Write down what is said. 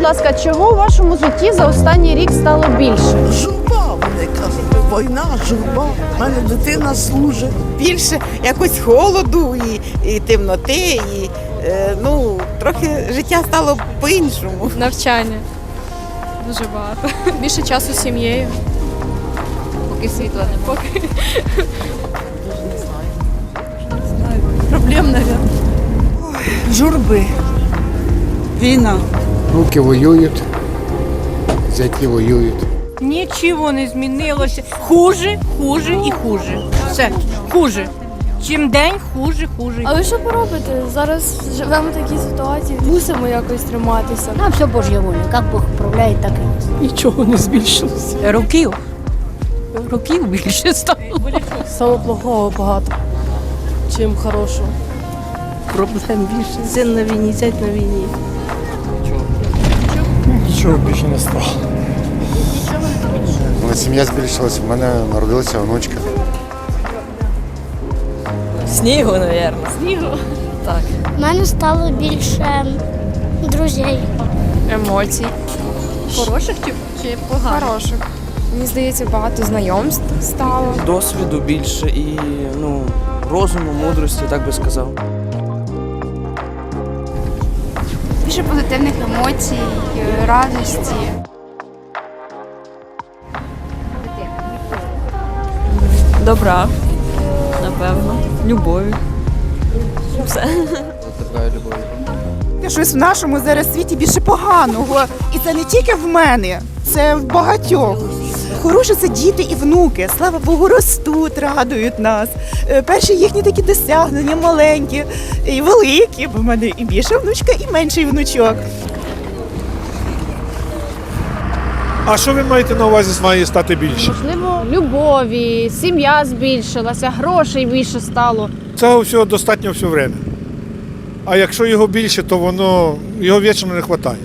будь ласка, чого у вашому житті за останній рік стало більше? Журба, вони кажуть, війна, журба. У мене дитина служить. більше якось холоду і, і темноти, і е, ну, трохи життя стало по-іншому. Навчання. Дуже багато. Більше часу з сім'єю. Поки світла не поки. Дуже не знаю. Проблем, мабуть. Журби. Війна. Руки воюють, зяті воюють. Нічого не змінилося. Хуже, хуже і хуже. Все, хуже. Чим день хуже, хуже. Але що поробити? Зараз живемо в такій ситуації, мусимо якось триматися. А все Божья воля. Как Бог управляет, так и есть. Нічого не збільшилося. Років. Років більше стало. Саме плохого багато, чим хорошого. Проблем більше. Син на війні, зять на війні. Нічого більше не стало. У сім'я збільшилася, в мене народилася онучка. Снігу, мабуть. Снігу? Так. У мене стало більше друзей. Емоцій. Хороших чи, чи поганих? Хороших. Мені здається, багато знайомств стало. досвіду більше і ну, розуму, мудрості, так би сказав. Більше позитивних емоцій, радості. Добра. Напевно. Любові. Все. Щось в нашому зараз світі більше поганого. І це не тільки в мене, це в багатьох. Хороше це діти і внуки. Слава Богу, ростуть, радують нас. Е, Перші їхні такі досягнення маленькі і великі, бо в мене і більша внучка, і менший внучок. А що ви маєте на увазі має стати більше? Можливо, любові, сім'я збільшилася, грошей більше стало. Цього всього достатньо все время. А якщо його більше, то воно його вічно не вистачає.